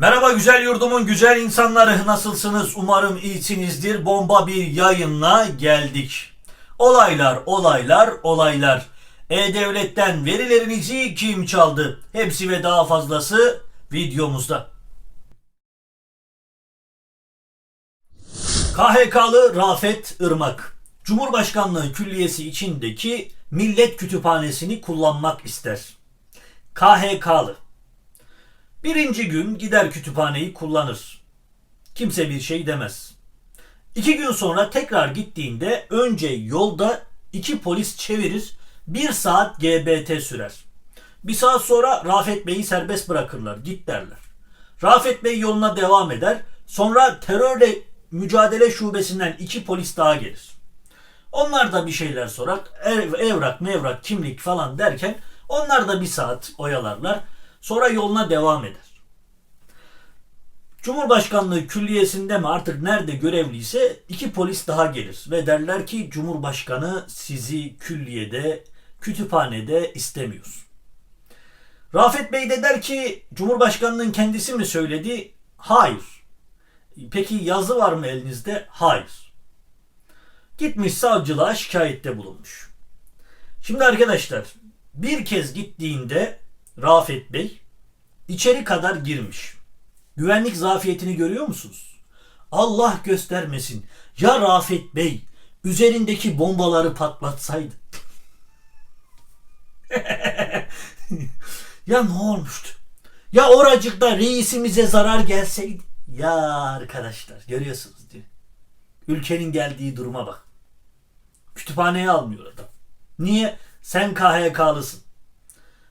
Merhaba güzel yurdumun güzel insanları nasılsınız? Umarım iyisinizdir. Bomba bir yayınla geldik. Olaylar, olaylar, olaylar. E-Devlet'ten verilerinizi kim çaldı? Hepsi ve daha fazlası videomuzda. KHK'lı Rafet Irmak, Cumhurbaşkanlığı Külliyesi içindeki Millet Kütüphanesi'ni kullanmak ister. KHK'lı. Birinci gün gider kütüphaneyi kullanır. Kimse bir şey demez. İki gün sonra tekrar gittiğinde önce yolda iki polis çevirir, bir saat GBT sürer. Bir saat sonra Rafet Bey'i serbest bırakırlar, git derler. Rafet Bey yoluna devam eder, sonra terörle mücadele şubesinden iki polis daha gelir. Onlar da bir şeyler sorar, ev, evrak, mevrak, kimlik falan derken onlar da bir saat oyalarlar. Sonra yoluna devam eder. Cumhurbaşkanlığı külliyesinde mi artık nerede görevliyse iki polis daha gelir ve derler ki Cumhurbaşkanı sizi külliyede, kütüphanede istemiyor. Rafet Bey de der ki Cumhurbaşkanının kendisi mi söyledi? Hayır. Peki yazı var mı elinizde? Hayır. Gitmiş savcılığa şikayette bulunmuş. Şimdi arkadaşlar bir kez gittiğinde Rafet Bey içeri kadar girmiş. Güvenlik zafiyetini görüyor musunuz? Allah göstermesin. Ya Rafet Bey üzerindeki bombaları patlatsaydı. ya ne olmuştu? Ya oracıkta reisimize zarar gelseydi. Ya arkadaşlar görüyorsunuz değil mi? Ülkenin geldiği duruma bak. Kütüphaneye almıyor adam. Niye? Sen KHK'lısın.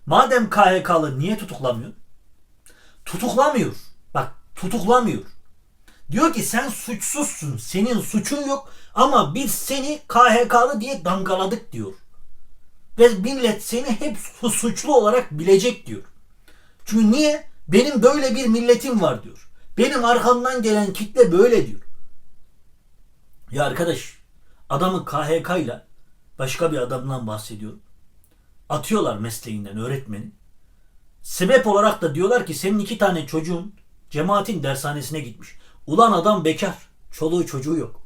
Madem KHK'lı niye tutuklamıyor? Tutuklamıyor. Bak tutuklamıyor. Diyor ki sen suçsuzsun. Senin suçun yok ama biz seni KHK'lı diye damgaladık diyor. Ve millet seni hep su- suçlu olarak bilecek diyor. Çünkü niye? Benim böyle bir milletim var diyor. Benim arkamdan gelen kitle böyle diyor. Ya arkadaş adamın KHK ile başka bir adamdan bahsediyorum atıyorlar mesleğinden öğretmeni. Sebep olarak da diyorlar ki senin iki tane çocuğun cemaatin dershanesine gitmiş. Ulan adam bekar. Çoluğu çocuğu yok.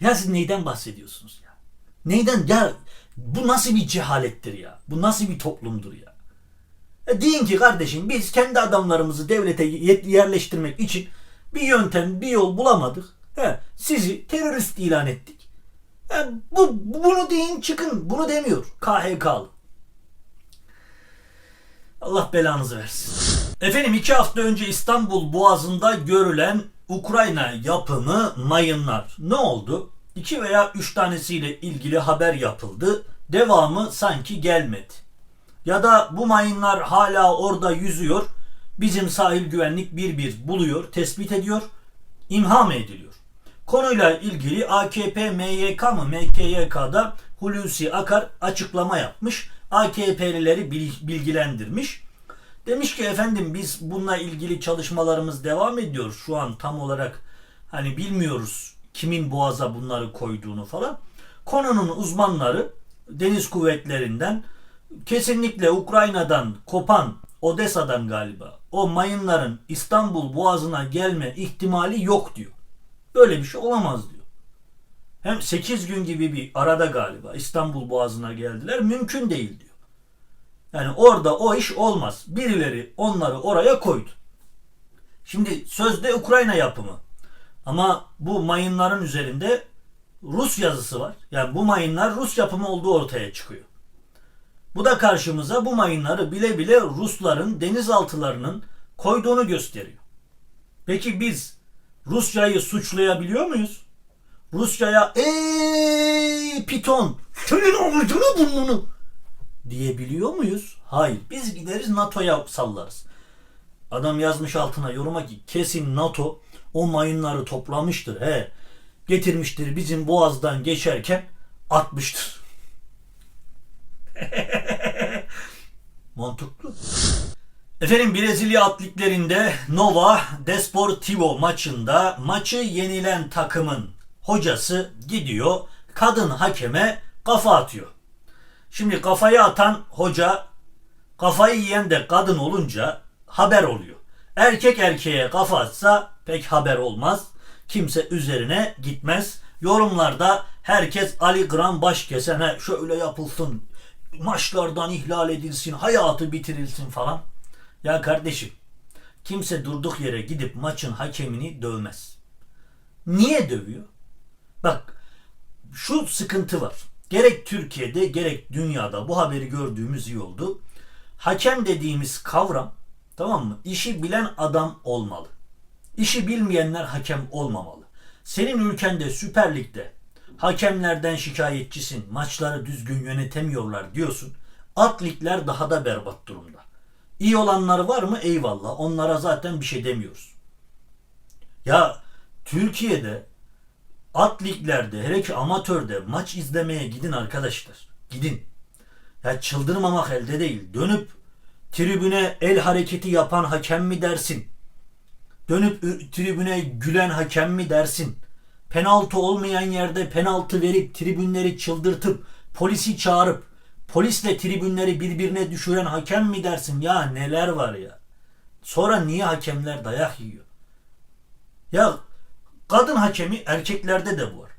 Ya siz neyden bahsediyorsunuz ya? Neyden? Ya bu nasıl bir cehalettir ya? Bu nasıl bir toplumdur ya? E deyin ki kardeşim biz kendi adamlarımızı devlete ye- yerleştirmek için bir yöntem, bir yol bulamadık. He, sizi terörist ilan ettik. Bu bunu deyin çıkın. Bunu demiyor. KHK'lı. Allah belanızı versin. Efendim iki hafta önce İstanbul Boğazı'nda görülen Ukrayna yapımı mayınlar. Ne oldu? İki veya üç tanesiyle ilgili haber yapıldı. Devamı sanki gelmedi. Ya da bu mayınlar hala orada yüzüyor. Bizim sahil güvenlik bir bir buluyor, tespit ediyor, imha mı ediliyor? Konuyla ilgili AKP MYK mı MKYK'da Hulusi Akar açıklama yapmış. AKP'lileri bil- bilgilendirmiş. Demiş ki efendim biz bununla ilgili çalışmalarımız devam ediyor. Şu an tam olarak hani bilmiyoruz kimin boğaza bunları koyduğunu falan. Konunun uzmanları deniz kuvvetlerinden kesinlikle Ukrayna'dan kopan Odessa'dan galiba o mayınların İstanbul boğazına gelme ihtimali yok diyor. Böyle bir şey olamaz diyor. Hem 8 gün gibi bir arada galiba İstanbul Boğazı'na geldiler. Mümkün değil diyor. Yani orada o iş olmaz. Birileri onları oraya koydu. Şimdi sözde Ukrayna yapımı. Ama bu mayınların üzerinde Rus yazısı var. Yani bu mayınlar Rus yapımı olduğu ortaya çıkıyor. Bu da karşımıza bu mayınları bile bile Rusların denizaltılarının koyduğunu gösteriyor. Peki biz Rusya'yı suçlayabiliyor muyuz? Rusya'ya ey piton senin ağzını burnunu diyebiliyor muyuz? Hayır. Biz gideriz NATO'ya sallarız. Adam yazmış altına yoruma ki kesin NATO o mayınları toplamıştır. He. Getirmiştir bizim boğazdan geçerken atmıştır. Mantıklı. Efendim Brezilya atletlerinde Nova Desportivo maçında maçı yenilen takımın hocası gidiyor kadın hakeme kafa atıyor. Şimdi kafayı atan hoca kafayı yiyen de kadın olunca haber oluyor. Erkek erkeğe kafa atsa pek haber olmaz. Kimse üzerine gitmez. Yorumlarda herkes Ali Gram baş kesene şöyle yapılsın. Maçlardan ihlal edilsin, hayatı bitirilsin falan. Ya kardeşim kimse durduk yere gidip maçın hakemini dövmez. Niye dövüyor? Bak şu sıkıntı var. Gerek Türkiye'de gerek dünyada bu haberi gördüğümüz iyi oldu. Hakem dediğimiz kavram tamam mı? İşi bilen adam olmalı. İşi bilmeyenler hakem olmamalı. Senin ülkende Süper Lig'de hakemlerden şikayetçisin, maçları düzgün yönetemiyorlar diyorsun. Ligler daha da berbat durumda. İyi olanları var mı? Eyvallah. Onlara zaten bir şey demiyoruz. Ya Türkiye'de at liglerde hele ki amatörde maç izlemeye gidin arkadaşlar. Gidin. Ya çıldırmamak elde değil. Dönüp tribüne el hareketi yapan hakem mi dersin? Dönüp tribüne gülen hakem mi dersin? Penaltı olmayan yerde penaltı verip tribünleri çıldırtıp polisi çağırıp polisle tribünleri birbirine düşüren hakem mi dersin? Ya neler var ya. Sonra niye hakemler dayak yiyor? Ya kadın hakemi erkeklerde de var.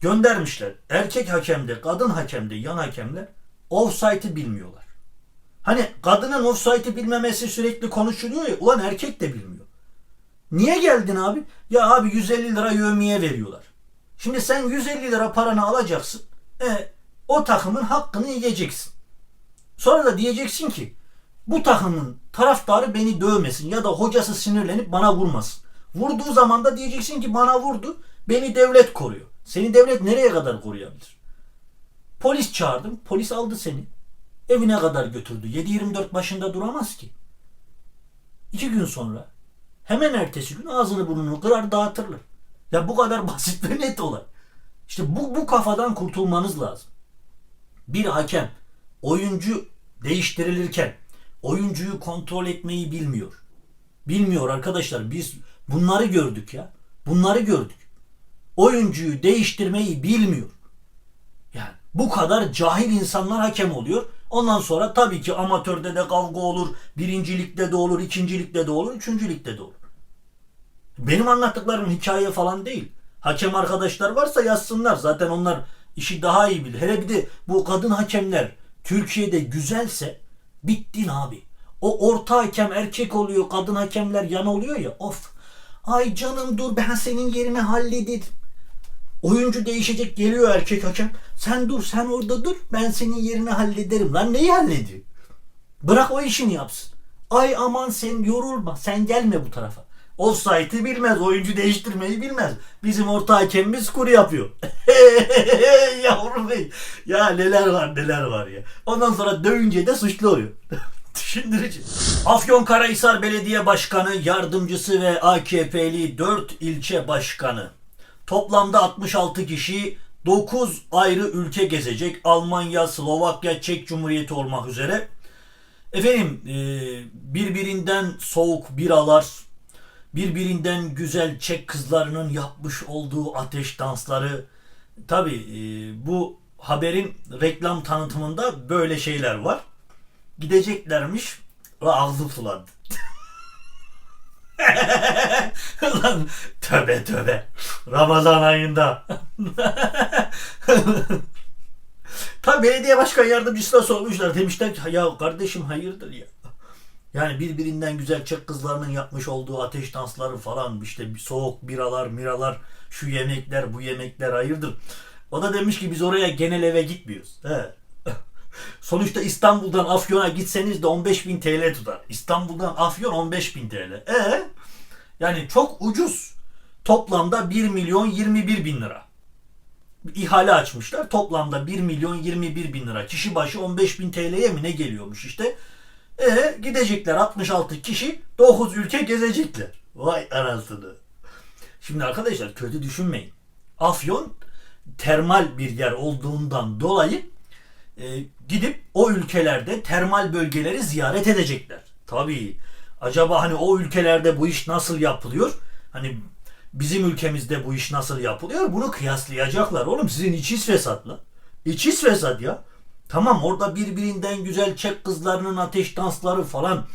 Göndermişler. Erkek hakemde, kadın hakemde, yan hakemler offside'ı bilmiyorlar. Hani kadının offside'ı bilmemesi sürekli konuşuluyor ya. Ulan erkek de bilmiyor. Niye geldin abi? Ya abi 150 lira yövmiye veriyorlar. Şimdi sen 150 lira paranı alacaksın. E, o takımın hakkını yiyeceksin. Sonra da diyeceksin ki bu takımın taraftarı beni dövmesin ya da hocası sinirlenip bana vurmasın. Vurduğu zaman da diyeceksin ki bana vurdu. Beni devlet koruyor. Seni devlet nereye kadar koruyabilir? Polis çağırdım. Polis aldı seni. Evine kadar götürdü. 7-24 başında duramaz ki. İki gün sonra hemen ertesi gün ağzını burnunu kırar dağıtırlar. Ya bu kadar basit ve net olay. İşte bu, bu kafadan kurtulmanız lazım. Bir hakem oyuncu değiştirilirken oyuncuyu kontrol etmeyi bilmiyor. Bilmiyor arkadaşlar. Biz bunları gördük ya. Bunları gördük. Oyuncuyu değiştirmeyi bilmiyor. Yani bu kadar cahil insanlar hakem oluyor. Ondan sonra tabii ki amatörde de kavga olur. Birincilikte de olur, ikincilikte de olur, üçüncülükte de olur. Benim anlattıklarım hikaye falan değil. Hakem arkadaşlar varsa yazsınlar. Zaten onlar işi daha iyi bilir. Hele bir de bu kadın hakemler Türkiye'de güzelse bittin abi. O orta hakem erkek oluyor, kadın hakemler yan oluyor ya. Of. Ay canım dur ben senin yerine hallederim. Oyuncu değişecek geliyor erkek hakem. Sen dur sen orada dur ben senin yerine hallederim. Lan neyi hallediyor? Bırak o işini yapsın. Ay aman sen yorulma sen gelme bu tarafa. Offside'ı bilmez, oyuncu değiştirmeyi bilmez. Bizim orta hakemimiz kuru yapıyor. Yavrum bey. Ya neler var neler var ya. Ondan sonra dövünce de suçlu oluyor. Düşündürücü. Afyonkarahisar Belediye Başkanı, yardımcısı ve AKP'li 4 ilçe başkanı. Toplamda 66 kişi 9 ayrı ülke gezecek. Almanya, Slovakya, Çek Cumhuriyeti olmak üzere. Efendim e, birbirinden soğuk biralar, birbirinden güzel Çek kızlarının yapmış olduğu ateş dansları. Tabi bu haberin reklam tanıtımında böyle şeyler var. Gideceklermiş ve ağzım sulandı. Lan töbe töbe. Ramazan ayında. Tabi belediye başkan yardımcısına sormuşlar. Demişler ki ya kardeşim hayırdır ya. Yani birbirinden güzel Çek kızlarının yapmış olduğu ateş dansları falan işte soğuk biralar miralar şu yemekler bu yemekler hayırdır. O da demiş ki biz oraya genel eve gitmiyoruz. He. Sonuçta İstanbul'dan Afyon'a gitseniz de 15.000 TL tutar. İstanbul'dan Afyon 15.000 TL. E yani çok ucuz. Toplamda 1 milyon 21 bin lira. İhale açmışlar. Toplamda 1 milyon 21 bin lira. Kişi başı 15 bin TL'ye mi ne geliyormuş işte. E gidecekler 66 kişi 9 ülke gezecekler. Vay anasını. Şimdi arkadaşlar kötü düşünmeyin. Afyon termal bir yer olduğundan dolayı e, gidip o ülkelerde termal bölgeleri ziyaret edecekler. Tabii. Acaba hani o ülkelerde bu iş nasıl yapılıyor? Hani bizim ülkemizde bu iş nasıl yapılıyor? Bunu kıyaslayacaklar. Oğlum sizin içiz fesat lan. İçiz fesat ya. Tamam orada birbirinden güzel Çek kızlarının ateş dansları falan.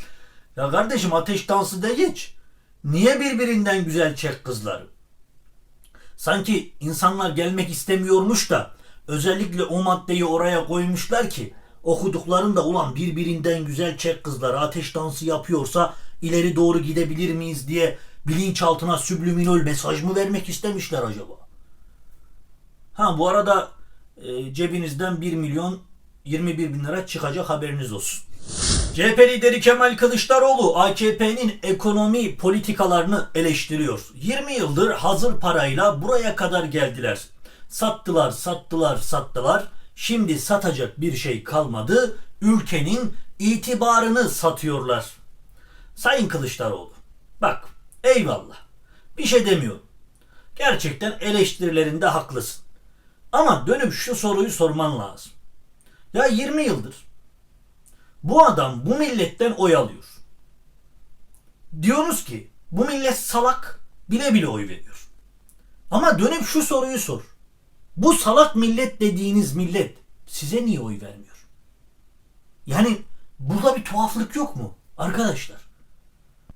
Ya kardeşim ateş dansı da geç. Niye birbirinden güzel çek kızları? Sanki insanlar gelmek istemiyormuş da özellikle o maddeyi oraya koymuşlar ki okuduklarında ulan birbirinden güzel çek kızları ateş dansı yapıyorsa ileri doğru gidebilir miyiz diye bilinçaltına subliminal mesaj mı vermek istemişler acaba? Ha bu arada e, cebinizden 1 milyon 21 bin lira çıkacak haberiniz olsun. CHP lideri Kemal Kılıçdaroğlu AKP'nin ekonomi politikalarını eleştiriyor. 20 yıldır hazır parayla buraya kadar geldiler. Sattılar, sattılar, sattılar. Şimdi satacak bir şey kalmadı. Ülkenin itibarını satıyorlar. Sayın Kılıçdaroğlu, bak eyvallah. Bir şey demiyorum. Gerçekten eleştirilerinde haklısın. Ama dönüp şu soruyu sorman lazım. Ya 20 yıldır bu adam bu milletten oy alıyor. Diyoruz ki bu millet salak bile bile oy veriyor. Ama dönüp şu soruyu sor. Bu salak millet dediğiniz millet size niye oy vermiyor? Yani burada bir tuhaflık yok mu arkadaşlar?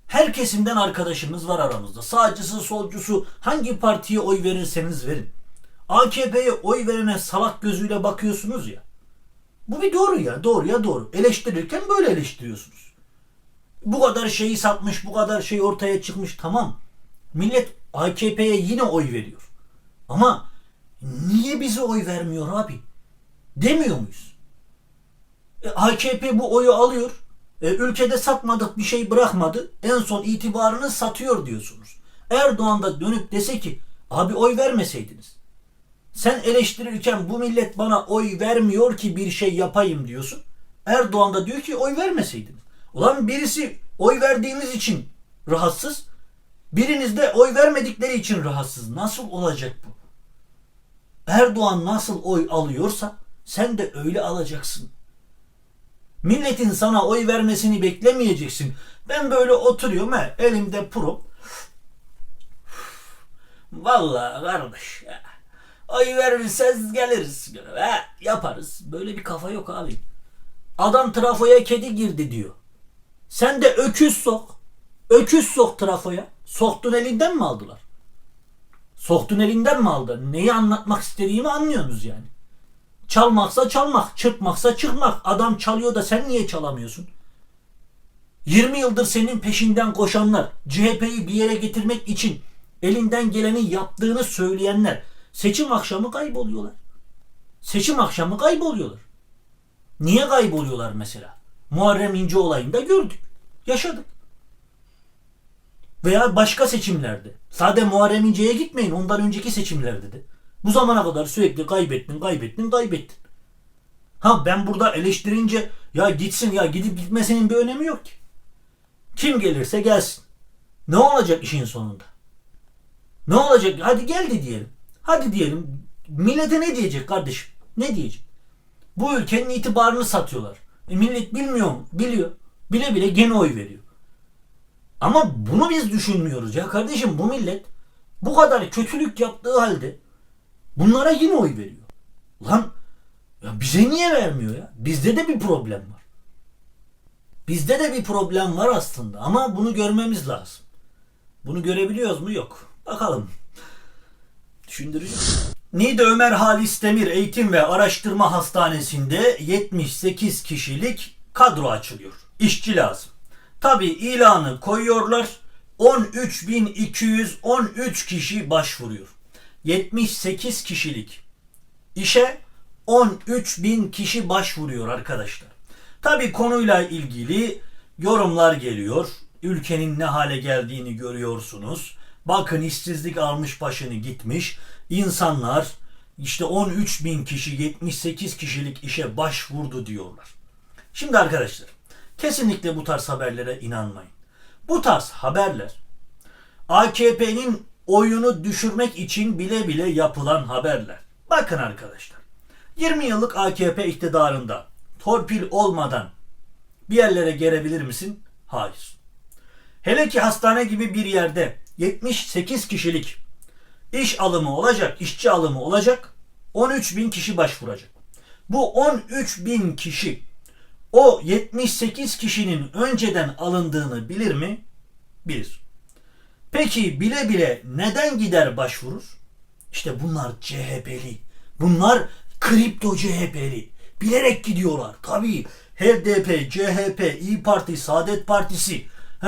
Her kesimden arkadaşımız var aramızda. Sağcısı, solcusu, hangi partiye oy verirseniz verin. AKP'ye oy verene salak gözüyle bakıyorsunuz ya. Bu bir doğru ya. Doğru ya doğru. Eleştirirken böyle eleştiriyorsunuz. Bu kadar şeyi satmış, bu kadar şey ortaya çıkmış. Tamam. Millet AKP'ye yine oy veriyor. Ama niye bize oy vermiyor abi? Demiyor muyuz? E, AKP bu oyu alıyor. E, ülkede satmadık bir şey bırakmadı. En son itibarını satıyor diyorsunuz. Erdoğan da dönüp dese ki abi oy vermeseydiniz. Sen eleştirirken bu millet bana oy vermiyor ki bir şey yapayım diyorsun. Erdoğan da diyor ki oy vermeseydiniz. Ulan birisi oy verdiğiniz için rahatsız. Biriniz de oy vermedikleri için rahatsız. Nasıl olacak bu? Erdoğan nasıl oy alıyorsa sen de öyle alacaksın. Milletin sana oy vermesini beklemeyeceksin. Ben böyle oturuyorum he, elimde prom. Vallahi kardeş ya. Oy verirseniz geliriz. He, yaparız. Böyle bir kafa yok abi. Adam trafoya kedi girdi diyor. Sen de öküz sok. Öküz sok trafoya. Soktun elinden mi aldılar? Soktun elinden mi aldı? Neyi anlatmak istediğimi anlıyorsunuz yani. Çalmaksa çalmak, çırpmaksa çırpmak. Adam çalıyor da sen niye çalamıyorsun? 20 yıldır senin peşinden koşanlar, CHP'yi bir yere getirmek için elinden geleni yaptığını söyleyenler seçim akşamı kayboluyorlar. Seçim akşamı kayboluyorlar. Niye kayboluyorlar mesela? Muharrem İnce olayında gördük. Yaşadık. Veya başka seçimlerde. Sade Muharrem İnce'ye gitmeyin. Ondan önceki seçimlerde de. Bu zamana kadar sürekli kaybettin, kaybettin, kaybettin. Ha ben burada eleştirince ya gitsin ya gidip gitmesinin bir önemi yok ki. Kim gelirse gelsin. Ne olacak işin sonunda? Ne olacak? Hadi geldi diyelim. Hadi diyelim. Millete ne diyecek kardeşim? Ne diyecek? Bu ülkenin itibarını satıyorlar. E millet bilmiyor mu? Biliyor. Bile bile gene oy veriyor. Ama bunu biz düşünmüyoruz ya kardeşim bu millet bu kadar kötülük yaptığı halde bunlara yine oy veriyor. Lan ya bize niye vermiyor ya? Bizde de bir problem var. Bizde de bir problem var aslında ama bunu görmemiz lazım. Bunu görebiliyoruz mu? Yok. Bakalım. Düşündürücü. Niğde Ömer Halis Demir Eğitim ve Araştırma Hastanesi'nde 78 kişilik kadro açılıyor. İşçi lazım. Tabi ilanı koyuyorlar. 13.213 kişi başvuruyor. 78 kişilik işe 13.000 kişi başvuruyor arkadaşlar. Tabi konuyla ilgili yorumlar geliyor. Ülkenin ne hale geldiğini görüyorsunuz. Bakın işsizlik almış başını gitmiş. İnsanlar işte 13 bin kişi 78 kişilik işe başvurdu diyorlar. Şimdi arkadaşlar kesinlikle bu tarz haberlere inanmayın. Bu tarz haberler AKP'nin oyunu düşürmek için bile bile yapılan haberler. Bakın arkadaşlar 20 yıllık AKP iktidarında torpil olmadan bir yerlere gelebilir misin? Hayır. Hele ki hastane gibi bir yerde 78 kişilik iş alımı olacak, işçi alımı olacak. 13 bin kişi başvuracak. Bu 13 bin kişi o 78 kişinin önceden alındığını bilir mi? Bilir. Peki bile bile neden gider başvurur? İşte bunlar CHP'li. Bunlar kripto CHP'li. Bilerek gidiyorlar. Tabii HDP, CHP, İyi Parti, Saadet Partisi. He,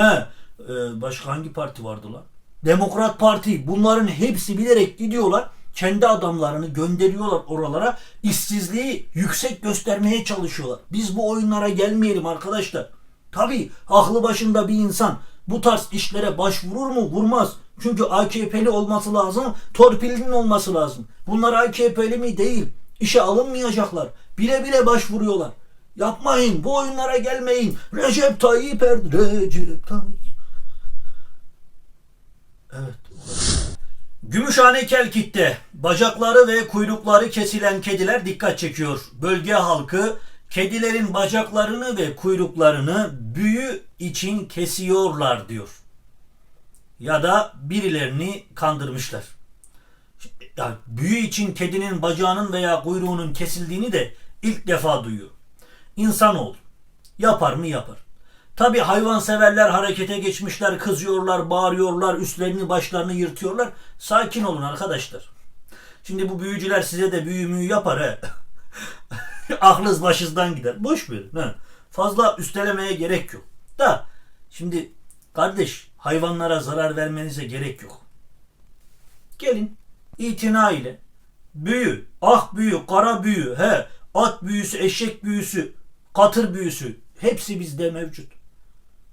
e, başka hangi parti vardı lan? Demokrat Parti. Bunların hepsi bilerek gidiyorlar. Kendi adamlarını gönderiyorlar oralara. İşsizliği yüksek göstermeye çalışıyorlar. Biz bu oyunlara gelmeyelim arkadaşlar. Tabii aklı başında bir insan bu tarz işlere başvurur mu? Vurmaz. Çünkü AKP'li olması lazım, torpilinin olması lazım. Bunlar AKP'li mi? Değil. İşe alınmayacaklar. Bile bile başvuruyorlar. Yapmayın, bu oyunlara gelmeyin. Recep Tayyip Erdoğan, Recep Tayyip. Evet. Gümüşhane Kelkit'te bacakları ve kuyrukları kesilen kediler dikkat çekiyor. Bölge halkı kedilerin bacaklarını ve kuyruklarını büyü için kesiyorlar diyor. Ya da birilerini kandırmışlar. Yani büyü için kedinin bacağının veya kuyruğunun kesildiğini de ilk defa duyuyor. İnsanoğlu yapar mı yapar. Tabi hayvanseverler harekete geçmişler, kızıyorlar, bağırıyorlar, üstlerini başlarını yırtıyorlar. Sakin olun arkadaşlar. Şimdi bu büyücüler size de büyü müyü yapar he. Aklınız başınızdan gider. Boş verin. He. Fazla üstelemeye gerek yok. Da şimdi kardeş hayvanlara zarar vermenize gerek yok. Gelin itina ile büyü, ah büyü, kara büyü, he, at büyüsü, eşek büyüsü, katır büyüsü hepsi bizde mevcut.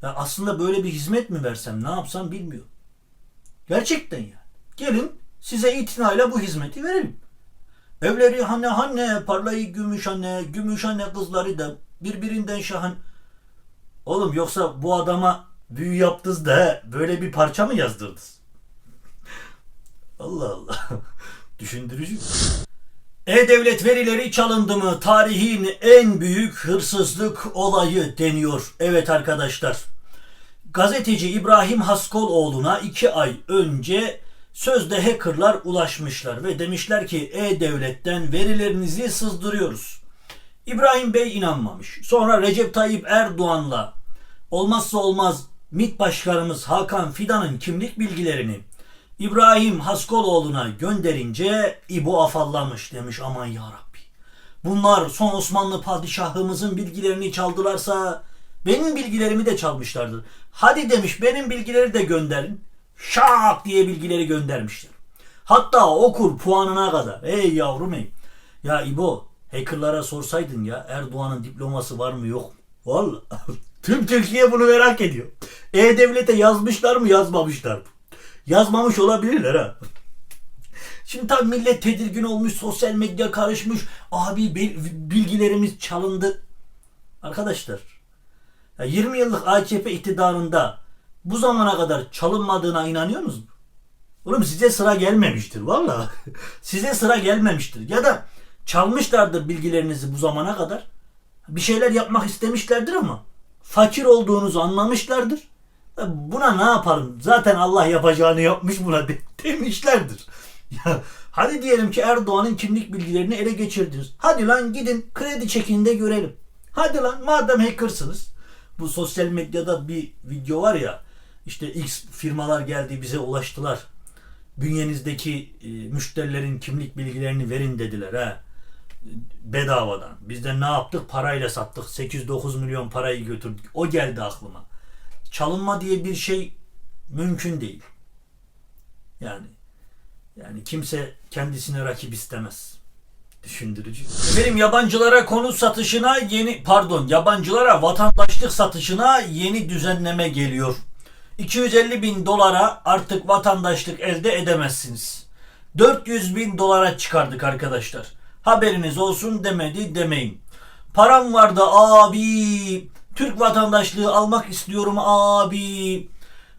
Ya aslında böyle bir hizmet mi versem ne yapsam bilmiyorum. Gerçekten ya. Gelin size itinayla bu hizmeti verelim. Evleri hanne hanne parlayı gümüş anne, gümüş anne kızları da birbirinden şahan. Oğlum yoksa bu adama büyü yaptınız da böyle bir parça mı yazdırdınız? Allah Allah. Düşündürücü. E-Devlet verileri çalındı mı tarihin en büyük hırsızlık olayı deniyor. Evet arkadaşlar. Gazeteci İbrahim Haskoloğlu'na iki ay önce sözde hackerlar ulaşmışlar ve demişler ki E-Devlet'ten verilerinizi sızdırıyoruz. İbrahim Bey inanmamış. Sonra Recep Tayyip Erdoğan'la olmazsa olmaz MİT Başkanımız Hakan Fidan'ın kimlik bilgilerini İbrahim Haskoloğlu'na gönderince İbo afallamış demiş aman ya Rabbi. Bunlar son Osmanlı padişahımızın bilgilerini çaldılarsa benim bilgilerimi de çalmışlardır. Hadi demiş benim bilgileri de gönderin. Şak diye bilgileri göndermişler. Hatta okur puanına kadar. Ey yavrum ey. Ya İbo hackerlara sorsaydın ya Erdoğan'ın diploması var mı yok mu? Vallahi tüm Türkiye bunu merak ediyor. E-Devlet'e yazmışlar mı yazmamışlar mı? Yazmamış olabilirler ha. Şimdi tabii millet tedirgin olmuş, sosyal medya karışmış. Abi bilgilerimiz çalındı. Arkadaşlar, 20 yıllık AKP iktidarında bu zamana kadar çalınmadığına inanıyor musunuz? Oğlum size sıra gelmemiştir valla. size sıra gelmemiştir. Ya da çalmışlardır bilgilerinizi bu zamana kadar. Bir şeyler yapmak istemişlerdir ama fakir olduğunuzu anlamışlardır. Buna ne yaparım? Zaten Allah yapacağını yapmış buna de, demişlerdir. Ya, hadi diyelim ki Erdoğan'ın kimlik bilgilerini ele geçirdiniz. Hadi lan gidin kredi çekin de görelim. Hadi lan madem hackersınız. Bu sosyal medyada bir video var ya işte X firmalar geldi bize ulaştılar. Bünyenizdeki e, müşterilerin kimlik bilgilerini verin dediler ha. Bedavadan. Biz de ne yaptık? Parayla sattık. 8-9 milyon parayı götürdük. O geldi aklıma çalınma diye bir şey mümkün değil. Yani yani kimse kendisine rakip istemez. Düşündürücü. Efendim yabancılara konut satışına yeni pardon yabancılara vatandaşlık satışına yeni düzenleme geliyor. 250 bin dolara artık vatandaşlık elde edemezsiniz. 400 bin dolara çıkardık arkadaşlar. Haberiniz olsun demedi demeyin. Param vardı abi Türk vatandaşlığı almak istiyorum abi.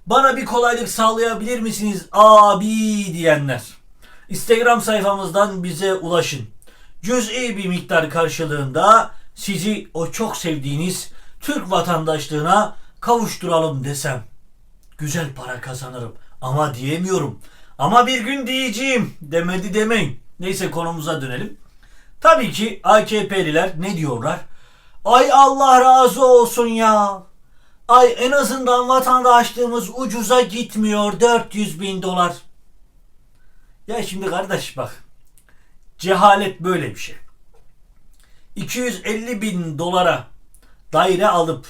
Bana bir kolaylık sağlayabilir misiniz abi diyenler. Instagram sayfamızdan bize ulaşın. Cüz'i bir miktar karşılığında sizi o çok sevdiğiniz Türk vatandaşlığına kavuşturalım desem. Güzel para kazanırım ama diyemiyorum. Ama bir gün diyeceğim demedi demeyin. Neyse konumuza dönelim. Tabii ki AKP'liler ne diyorlar? Ay Allah razı olsun ya. Ay en azından vatandaşlığımız ucuza gitmiyor 400 bin dolar. Ya şimdi kardeş bak. Cehalet böyle bir şey. 250 bin dolara daire alıp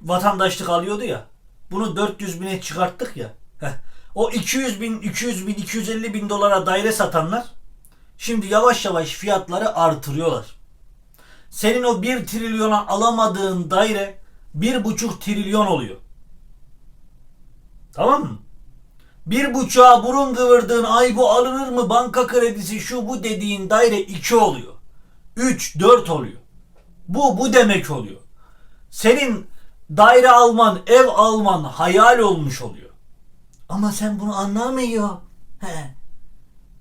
vatandaşlık alıyordu ya. Bunu 400 bine çıkarttık ya. Heh. O 200 bin, 200 bin, 250 bin dolara daire satanlar şimdi yavaş yavaş fiyatları artırıyorlar. Senin o 1 trilyona alamadığın daire 1,5 trilyon oluyor. Tamam mı? Bir buçuğa burun kıvırdığın ay bu alınır mı banka kredisi şu bu dediğin daire 2 oluyor. 3, 4 oluyor. Bu bu demek oluyor. Senin daire alman, ev alman hayal olmuş oluyor. Ama sen bunu anlamıyor. He.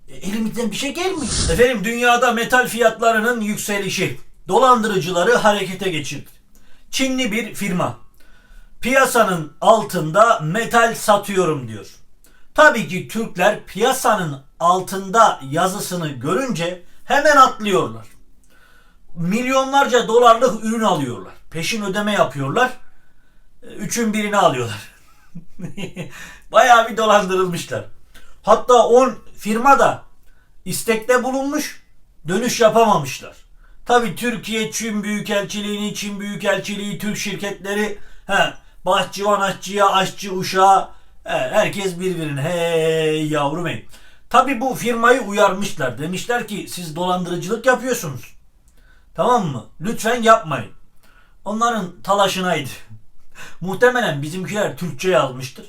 E, Elimizden bir şey gelmiyor. Efendim dünyada metal fiyatlarının yükselişi dolandırıcıları harekete geçirdi. Çinli bir firma piyasanın altında metal satıyorum diyor. Tabii ki Türkler piyasanın altında yazısını görünce hemen atlıyorlar. Milyonlarca dolarlık ürün alıyorlar. Peşin ödeme yapıyorlar. Üçün birini alıyorlar. Bayağı bir dolandırılmışlar. Hatta 10 firma da istekte bulunmuş, dönüş yapamamışlar. Tabi Türkiye Çin Büyükelçiliğini, Çin Büyükelçiliği, Türk şirketleri, he, bahçıvan aşçıya, aşçı uşağa, herkes birbirine hey yavrum ey. Tabi bu firmayı uyarmışlar. Demişler ki siz dolandırıcılık yapıyorsunuz. Tamam mı? Lütfen yapmayın. Onların talaşınaydı. Muhtemelen bizimkiler Türkçe yazmıştır.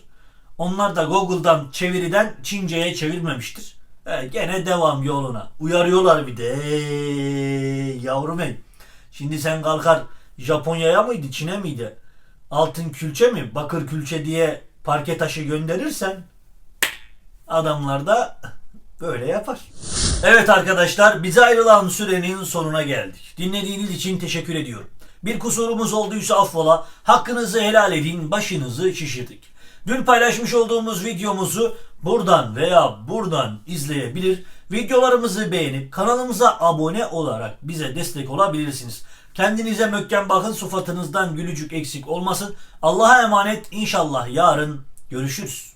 Onlar da Google'dan çeviriden Çince'ye çevirmemiştir. He, gene devam yoluna. Uyarıyorlar bir de. Hey, yavrum ey. Şimdi sen kalkar Japonya'ya mıydı Çin'e miydi? Altın külçe mi? Bakır külçe diye parke taşı gönderirsen adamlar da böyle yapar. Evet arkadaşlar bize ayrılan sürenin sonuna geldik. Dinlediğiniz için teşekkür ediyorum. Bir kusurumuz olduysa affola, hakkınızı helal edin, başınızı şişirdik. Dün paylaşmış olduğumuz videomuzu buradan veya buradan izleyebilir, videolarımızı beğenip kanalımıza abone olarak bize destek olabilirsiniz. Kendinize mökken bakın, sufatınızdan gülücük eksik olmasın. Allah'a emanet, inşallah yarın görüşürüz.